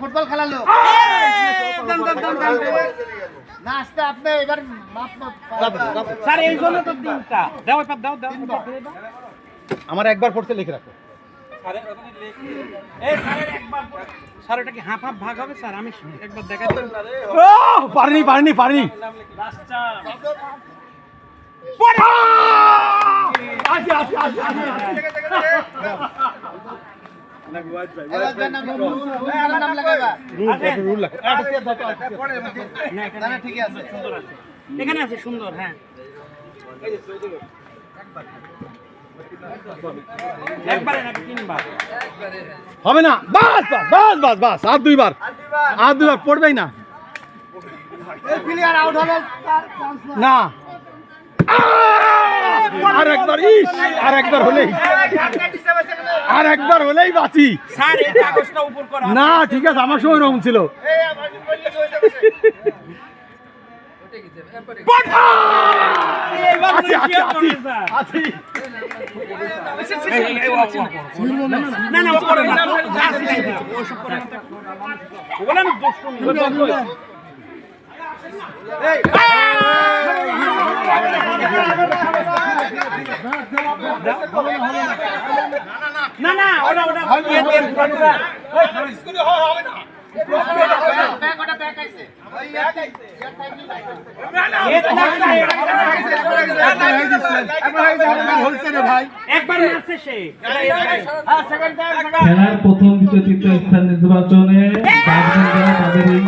Football খেলার লোক। না আসতে আপনি এবার মাপ মাপ স্যার এই জন্য তো তিনটা দাও এবার দাও দাও আমার একবার পড়তে লিখে রাখো। স্যার এটা কি হাফ হাফ ভাগ হবে? স্যার আমি একবার দিই পারিনি পারিনি পারিনি। আছে আছে এখানে আছে। সুন্দর হ্যাঁ। হবে না। বাস বাস বাস বাস বাস আর দুইবার। আর দুইবার পড়বেই না। না। আর একবার ইস আর একবার হলেই। আর একবার হলেই বাঁচি স্যার এই কাগজটা উপর করা না ঠিক আছে আমার সময় রকম ছিল না না না না। না না ওটা ওটা ইয়ে দিয়ে ওই তো লাগছে, ভাই। একবার মারছে সে এটা এর- খেলার প্রথম দ্বিতীয় তৃতীয় স্থান নির্বাচনে তাদেরই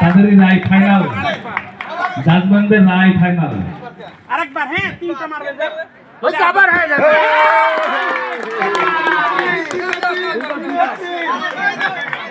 তাদেরই রায় ফাইনাল জাজমেন্টের রায় ফাইনাল আরেকবার হ্যাঁ তিনটা মারবে। আবার হয়ে যাবে। meu filho!